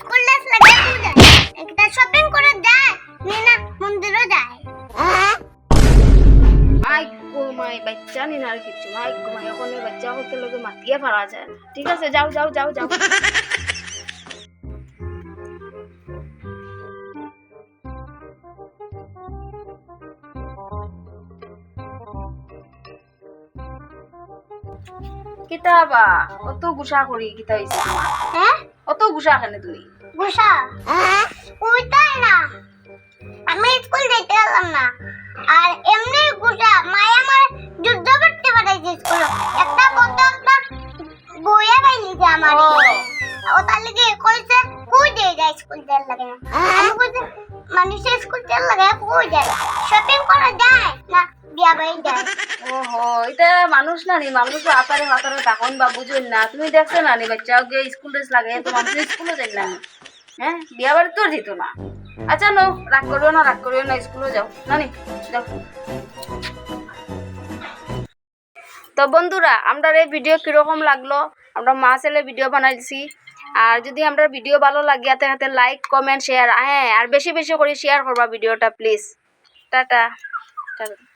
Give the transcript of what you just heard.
School করে যায় না মন্দিরও যায় আই গো মাই বাচ্চা নি আর কিছু না আই মাই এখন এই বাচ্চা হতে লগে মাতিয়ে পারা যায় ঠিক আছে যাও যাও যাও যাও কিতাবা অত গুসা করি কিতা হইছে? হ্যাঁ অত গুসা কেন তুমি? গুসা ওইটাই না। আমি স্কুল যেতে গেলাম না। আর এমনি গুসা মায় আমার যুদ্ধ করতে পাঠাইছে স্কুল। একটা বন্ধু একটা বইয়া পাইলিছে আমার। ও। তার লিগে কইছে কই দিয়ে যায় স্কুল যাওয়ার লাগে আমি কইছে মানুষের স্কুল যাওয়ার লাগে কই যায় শপিং করা যায় না বিয়া বাড়ি যায়। ওহো এটা মানুষ না নি, মানুষ আতারে হাতারে তখন বা বুঝুন না। তুমি দেখছ না নি বাচ্চা, ওকে স্কুল ড্রেস লাগে তো মানুষ স্কুলে যাই না হ্যাঁ? বিয়া বাড়ি তো দিত না। আচ্ছা নো রাগ করিও না, রাগ করিও না স্কুলে যাও। না নি? তো বন্ধুরা আমরা এই ভিডিও কীরকম লাগল? আমরা মা ছেলে ভিডিও বানাইছি। আর যদি আমরা ভিডিও ভালো লাগে হাতে হাতে লাইক কমেন্ট শেয়ার হ্যাঁ আর বেশি বেশি করে শেয়ার করবা ভিডিওটা প্লিজ টাটা। টাটা।